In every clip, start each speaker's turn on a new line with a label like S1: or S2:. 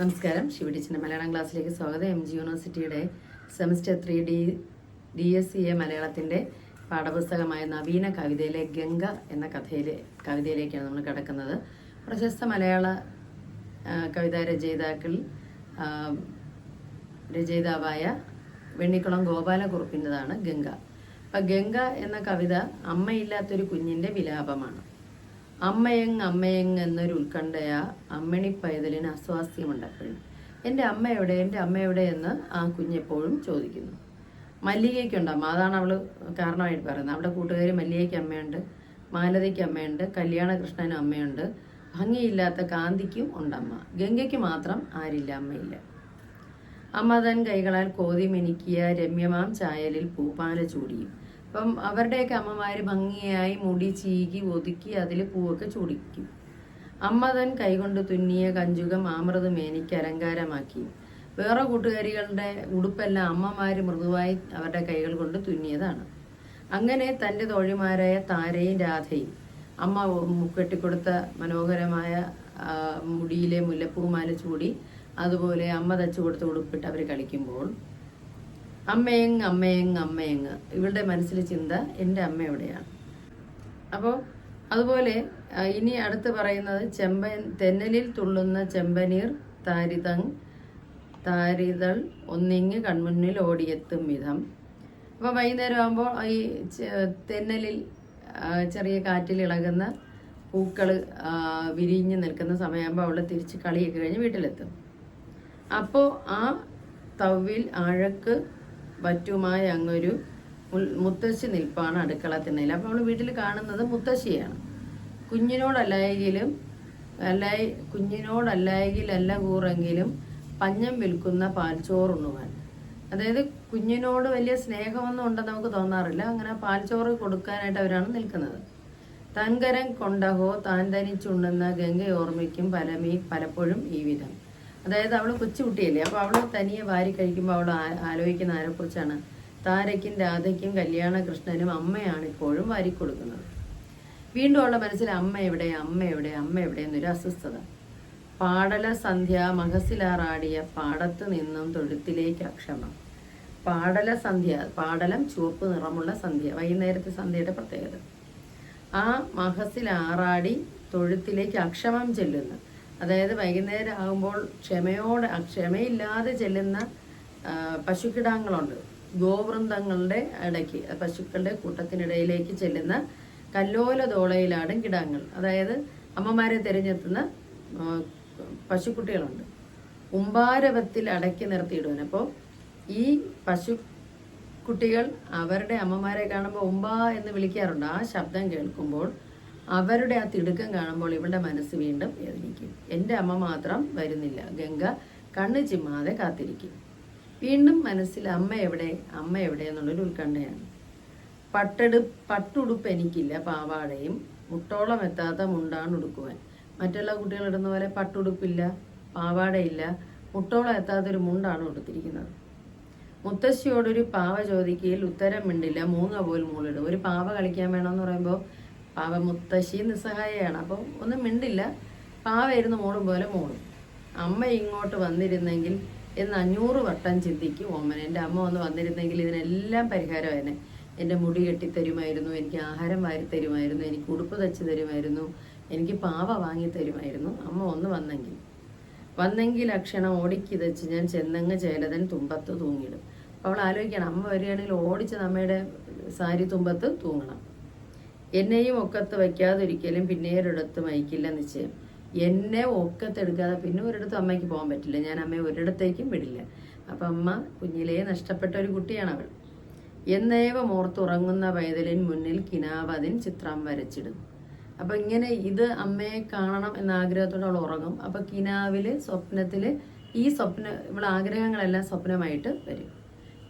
S1: നമസ്കാരം. ശിവടിച്ചിന്റെ മലയാളം ക്ലാസ്സിലേക്ക് സ്വാഗതം. എം ജി യൂണിവേഴ്സിറ്റിയുടെ semester three D D S C A മലയാളത്തിന്റെ പാഠപുസ്തകമായ നവീന കവിതയിലെ ഗംഗ എന്ന കഥയിലെ കവിതയിലേക്കാണ് നമ്മൾ കിടക്കുന്നത്. പ്രശസ്ത മലയാള കവിതാ രചയിതാക്കൾ രചയിതാവായ വെണ്ണിക്കുളം ഗോപാലകുറുപ്പിന്റെതാണ് ഗംഗ. അപ്പം ഗംഗ എന്ന കവിത അമ്മയില്ലാത്തൊരു കുഞ്ഞിന്റെ വിലാപമാണ്. അമ്മയെങ് അമ്മയെങ് എന്നൊരു ഉത്കണ്ഠയാ അമ്മണി പൈതലിന് അസ്വാസ്ഥ്യമുണ്ടപ്പോഴും എന്റെ അമ്മ എവിടെ? എന്റെ അമ്മ എവിടെ എന്ന് ആ കുഞ്ഞെപ്പോഴും ചോദിക്കുന്നു. മല്ലികയ്ക്കുണ്ട് അമ്മ. അതാണ് അവൾ കാരണമായിട്ട് പറയുന്നത്. അവിടെ കൂട്ടുകാർ മല്ലികയ്ക്ക് അമ്മയുണ്ട് മാലതിക്ക് അമ്മയുണ്ട് കല്യാണകൃഷ്ണനും അമ്മയുണ്ട്. ഭംഗിയില്ലാത്ത കാന്തിക്കും ഉണ്ടമ്മ ഗംഗയ്ക്ക് മാത്രം ആരില്ല അമ്മയില്ല. അമ്മ തൻ കൈകളാൽ കോതി മിനുക്കിയ രമ്യമാം ചായലിൽ പൂപ്പാല ചൂടിയും അപ്പം അവരുടെയൊക്കെ അമ്മമാർ ഭംഗിയായി മുടി ചീകി ഒതുക്കി അതിൽ പൂവൊക്കെ ചൂടിക്കും. അമ്മ തൻ കൈകൊണ്ട് തുന്നിയ കഞ്ചുകം ആമൃതം മേനിക്ക് അലങ്കാരമാക്കി. വേറെ കൂട്ടുകാരികളുടെ ഉടുപ്പെല്ലാം അമ്മമാർ മൃദുവായി അവരുടെ കൈകൾ കൊണ്ട് തുന്നിയതാണ്. അങ്ങനെ തന്റെ തോഴിമാരായ താരയും രാധയും അമ്മ കെട്ടിക്കൊടുത്ത മനോഹരമായ മുടിയിലെ മുല്ലപ്പൂമാല ചൂടി അതുപോലെ അമ്മ തച്ചു കൊടുത്ത ഉടുപ്പിട്ട് അവർ കളിക്കുമ്പോൾ അമ്മയെങ് അമ്മയെങ് അമ്മയെങ് ഇവളുടെ മനസ്സിലെ ചിന്ത എന്റെ അമ്മ എവിടെയാണ്? അപ്പോൾ അതുപോലെ ഇനി അടുത്ത് പറയുന്നത് ചെമ്പൻ തെന്നലിൽ തുള്ളുന്ന ചെമ്പനീർ താരിതങ് താരിതൾ ഒന്നിങ്ങ് കൺമുന്നിൽ ഓടിയെത്തും വിധം. അപ്പോൾ വൈകുന്നേരം ആകുമ്പോൾ ഈ തെന്നലിൽ ചെറിയ കാറ്റിൽ ഇളകുന്ന പൂക്കൾ വിരിഞ്ഞ് നിൽക്കുന്ന സമയമാകുമ്പോൾ അവൾ തിരിച്ച് കളിയൊക്കെ കഴിഞ്ഞ് വീട്ടിലെത്തും. അപ്പോൾ ആ തവിൽ ആഴക്ക് വറ്റുമായി അങ്ങൊരു മുത്തശ്ശി നിൽപ്പാണ് അടുക്കള തിണ്ണയിൽ. അപ്പോൾ നമ്മൾ വീട്ടിൽ കാണുന്നത് മുത്തശ്ശിയാണ്. കുഞ്ഞിനോടല്ലായെങ്കിലും അല്ലായി കുഞ്ഞിനോടല്ലായെങ്കിൽ അല്ല കൂറെങ്കിലും പഞ്ഞം വിൽക്കുന്ന പാൽച്ചോറുണ്ണുവാൻ. അതായത് കുഞ്ഞിനോട് വലിയ സ്നേഹമൊന്നും ഉണ്ടെന്ന് നമുക്ക് തോന്നാറില്ല. അങ്ങനെ പാൽച്ചോറ് കൊടുക്കാനായിട്ട് അവരാണ് നിൽക്കുന്നത്. തൻകരം കൊണ്ടഹോ താൻ തനിച്ചുണ്ണുന്ന ഗംഗ ഓർമ്മിക്കും പലമീ പലപ്പോഴും ഈ വിധം. അതായത് അവൾ കൊച്ചുകുട്ടിയല്ലേ അപ്പോൾ അവൾ തനിയെ വാരി കഴിക്കുമ്പോൾ അവൾ ആലോചിക്കുന്ന ആരെക്കുറിച്ചാണ്. താരയ്ക്കും രാധയ്ക്കും കല്യാണ കൃഷ്ണനും അമ്മയാണ് ഇപ്പോഴും വാരി കൊടുക്കുന്നത് വീണ്ടും അവളുടെ മനസ്സിൽ അമ്മ എവിടെ അമ്മ എവിടെ അമ്മ എവിടെ എന്നൊരു അസ്വസ്ഥത. പാടല സന്ധ്യ മഹസിലാറാടിയ പാടത്ത് നിന്നും തൊഴുത്തിലേക്ക് അക്ഷമം. പാടല സന്ധ്യ പാടലം ചുവപ്പ് നിറമുള്ള സന്ധ്യ വൈകുന്നേരത്തെ സന്ധ്യയുടെ പ്രത്യേകത. ആ മഹസിലാറാടി തൊഴുത്തിലേക്ക് അക്ഷമം ചെല്ലുന്നു. അതായത് വൈകുന്നേരം ആകുമ്പോൾ ക്ഷമയോടെ ക്ഷമയില്ലാതെ ചെല്ലുന്ന പശുക്കിടാങ്ങളുണ്ട്. ഗോവൃന്ദങ്ങളുടെ ഇടയ്ക്ക് പശുക്കളുടെ കൂട്ടത്തിനിടയിലേക്ക് ചെല്ലുന്ന കല്ലോല ദോളയിലാടും കിടാങ്ങൾ. അതായത് അമ്മമാരെ തിരഞ്ഞെത്തുന്ന പശുക്കുട്ടികളുണ്ട്. ഉമ്പാരവത്തിൽ അടക്കി നിർത്തിയിടുവാൻ. അപ്പോൾ ഈ പശു കുട്ടികൾ അവരുടെ അമ്മമാരെ കാണുമ്പോൾ ഉമ്പ എന്ന് വിളിക്കാറുണ്ട്. ആ ശബ്ദം കേൾക്കുമ്പോൾ അവരുടെ ആ തിടുക്കം കാണുമ്പോൾ ഇവളുടെ മനസ്സ് വീണ്ടും വേദനിക്കും. എന്റെ അമ്മ മാത്രം വരുന്നില്ല. ഗംഗ കണ്ണ് ചിമ്മാതെ കാത്തിരിക്കും. വീണ്ടും മനസ്സിൽ അമ്മ എവിടെ? അമ്മ എവിടെ എന്നുള്ളൊരു ഉത്കണ്ഠയാണ്. പട്ടെടു പട്ടുടുപ്പ് എനിക്കില്ല. പാവാടയും മുട്ടോളം എത്താത്ത മുണ്ടാണ് ഉടുക്കുവാൻ. മറ്റുള്ള കുട്ടികൾ ഇടുന്ന പോലെ പട്ടുടുപ്പില്ല പാവാടയില്ല മുട്ടോളം എത്താത്തൊരു മുണ്ടാണ് ഉടുത്തിരിക്കുന്നത്. മുത്തശ്ശിയോടൊരു പാവ ചോദിക്കയിൽ ഉത്തരം മിണ്ടില്ല. മൂങ്ങ പോൽ മൂളിടും. ഒരു പാവ കളിക്കാൻ വേണമെന്ന് പറയുമ്പോൾ പാവ മുത്തശ്ശി നിസ്സഹായയാണ്. അപ്പം ഒന്നും മിണ്ടില്ല. പാവ ഇരുന്ന് മൂടും പോലെ മൂടും അമ്മ ഇങ്ങോട്ട് വന്നിരുന്നെങ്കിൽ എന്ന് അഞ്ഞൂറ് വട്ടം ചിന്തിക്കും ഓമൻ എന്റെ അമ്മ ഒന്ന് വന്നിരുന്നെങ്കിൽ ഇതിനെല്ലാം പരിഹാരമായേനെ എന്റെ മുടി കെട്ടിത്തരുമായിരുന്നു എനിക്ക് ആഹാരം വാരി തരുമായിരുന്നു എനിക്ക് ഉടുപ്പ് തച്ച് തരുമായിരുന്നു എനിക്ക് പാവ വാങ്ങി തരുമായിരുന്നു. അമ്മ ഒന്ന് വന്നെങ്കിൽ. വന്നെങ്കിൽ അക്ഷണം ഓടിക്കിതച്ച് ഞാൻ ചെന്നങ്ങ് ചേലതൻ തുമ്പത്ത് തൂങ്ങിയിടും അപ്പോൾ അവൾ ആലോചിക്കണം അമ്മ വരികയാണെങ്കിൽ ഓടിച്ച് നമ്മയുടെ സാരി തുമ്പത്ത് തൂങ്ങണം. എന്നെയും ഒക്കത്ത് വയ്ക്കാതൊരിക്കലും പിന്നെ ഒരിടത്ത് വയ്ക്കില്ല നിശ്ചയം. എന്നെ ഒക്കത്തെടുക്കാതെ പിന്നെ ഒരിടത്ത് അമ്മയ്ക്ക് പോകാൻ പറ്റില്ല. ഞാൻ അമ്മയെ ഒരിടത്തേക്കും വിടില്ല. അപ്പം അമ്മ കുഞ്ഞിലേ നഷ്ടപ്പെട്ട ഒരു കുട്ടിയാണ് അവൾ. എന്നേവം ഓർത്തുറങ്ങുന്ന പൈതലിൻ മുന്നിൽ കിനാവതിൻ ചിത്രം വരച്ചിടും അപ്പം ഇങ്ങനെ ഇത് അമ്മയെ കാണണം എന്ന ആഗ്രഹത്തോടെ അവൾ ഉറങ്ങും. അപ്പം കിനാവിൽ സ്വപ്നത്തിൽ ഈ സ്വപ്ന ഇവിടെ ആഗ്രഹങ്ങളെല്ലാം സ്വപ്നമായിട്ട് വരും.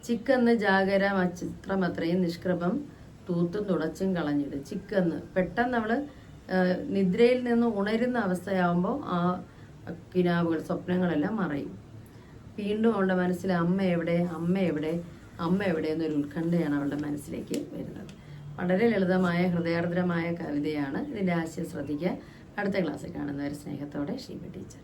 S1: ചിക്കെന്ന് ജാഗരം ആ ചിത്രം അത്രയും നിഷ്കൃപം തൂത്തും തുടച്ചും കളഞ്ഞിടും ചിക്കെന്ന് പെട്ടെന്ന് നമ്മൾ നിദ്രയിൽ നിന്ന് ഉണരുന്ന അവസ്ഥയാകുമ്പോൾ ആ കിനാവുകൾ സ്വപ്നങ്ങളെല്ലാം മറയും. വീണ്ടും അവളുടെ മനസ്സിൽ അമ്മ എവിടെ അമ്മ എവിടെ അമ്മ എവിടെ എന്നൊരു ഉത്കണ്ഠയാണ് അവളുടെ മനസ്സിലേക്ക് വരുന്നത്. വളരെ ലളിതമായ ഹൃദയാർദ്രമായ കവിതയാണ് ഇതിന്റെ ആശയം ശ്രദ്ധിക്കുക. അടുത്ത ക്ലാസ്സിൽ കാണുന്നവർ സ്നേഹത്തോടെ ഷീബ ടീച്ചർ.